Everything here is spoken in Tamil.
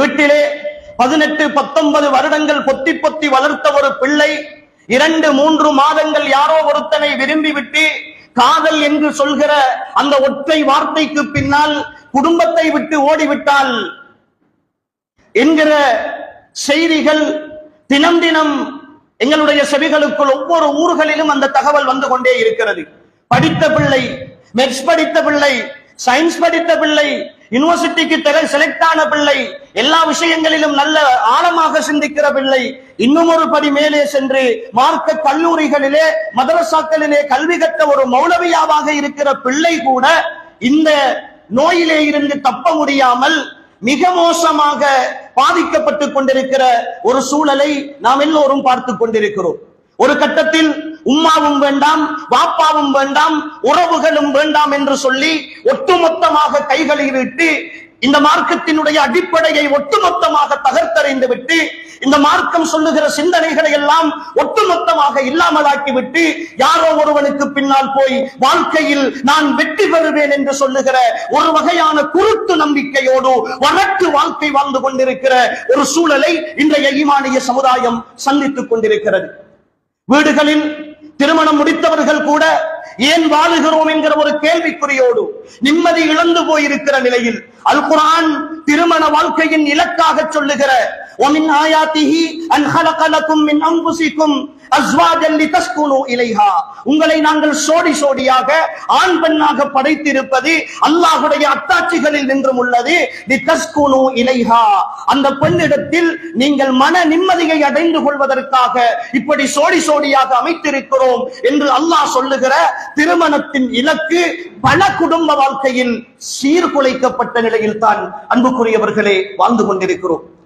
வீட்டிலே பதினெட்டு பத்தொன்பது வருடங்கள் பொத்தி பொத்தி வளர்த்த ஒரு பிள்ளை இரண்டு மூன்று மாதங்கள் யாரோ ஒருத்தனை விரும்பிவிட்டு காதல் என்று சொல்கிற அந்த ஒற்றை வார்த்தைக்கு பின்னால் குடும்பத்தை விட்டு ஓடிவிட்டால் என்கிற செய்திகள் தினம் தினம் எங்களுடைய செவிகளுக்குள் ஒவ்வொரு ஊர்களிலும் அந்த தகவல் வந்து கொண்டே இருக்கிறது. படித்த பிள்ளை மெட்ஸ் படித்த பிள்ளை சயின்ஸ் படித்த பிள்ளை யூனிவர்சிட்டிக்கு செலக்ட் ஆன பிள்ளை எல்லா விஷயங்களிலும் நல்ல ஆழமாக சிந்திக்கிற பிள்ளை இன்னும் ஒரு படி மேலே சென்று மார்க்க கல்லூரிகளிலே மதரசாக்களிலே கல்வி கற்ற ஒரு மௌலவியாவாக இருக்கிற பிள்ளை கூட இந்த நோயிலே இருந்து தப்ப முடியாமல் மிக மோசமாக பாதிக்கப்பட்டு கொண்டிருக்கிற ஒரு சூழலை நாம் எல்லோரும் பார்த்து கொண்டிருக்கிறோம். ஒரு கட்டத்தில் உம்மாவும் வேண்டாம் வாப்பாவும் வேண்டாம் உறவுகளும் வேண்டாம் என்று சொல்லி ஒட்டுமொத்தமாக கைகளில் இட்டு இந்த மார்க்கத்தினுடைய அடிப்படையை ஒட்டுமொத்தமாக தகர்த்தறிந்து விட்டு இந்த மார்க்கம் சொல்லுகிற சிந்தனைகளை எல்லாம் ஒட்டுமொத்தமாக இல்லாமலாக்கி விட்டு யாரோ ஒருவனுக்கு பின்னால் போய் வாழ்க்கையில் நான் வெற்றி பெறுவேன் என்று சொல்லுகிற ஒரு வகையான குருட்டு நம்பிக்கையோடு வளர்த்து வாழ்க்கை வாழ்ந்து கொண்டிருக்கிற ஒரு சூழலை இன்றைய ஈமானிய சமுதாயம் சந்தித்துக் கொண்டிருக்கிறது. வீடுகளில் திருமணம் முடித்தவர்கள் கூட ஏன் வாழுகிறோம் என்கிற ஒரு கேள்விக்குறியோடு நிம்மதி இழந்து போயிருக்கிற நிலையில் அல் குரான் திருமண வாழ்க்கையின் இலக்காக சொல்லுகிற ومن آياته أن خلق لكم من أنفسكم أزواجا لتسكنوا إليها உங்களை நாங்கள் சோடி சோடியாக ஆண் பெண்ணாக படைத்திருப்பது அல்லாஹுடைய அத்தாட்சிகளில் நின்றும் உள்ளது. இலைஹா. அந்த பெண்ணிடத்தில் நீங்கள் மன நிம்மதியை அடைந்து கொள்வதற்காக இப்படி சோடி சோடியாக அமைத்திருக்கிறோம் என்று அல்லாஹ் சொல்லுகிற திருமணத்தின் இலக்கு பல குடும்ப வாழ்க்கையில் சீர்குலைக்கப்பட்ட நிலையில் தான் அன்புக்குரியவர்களே வாழ்ந்து கொண்டிருக்கிறோம்.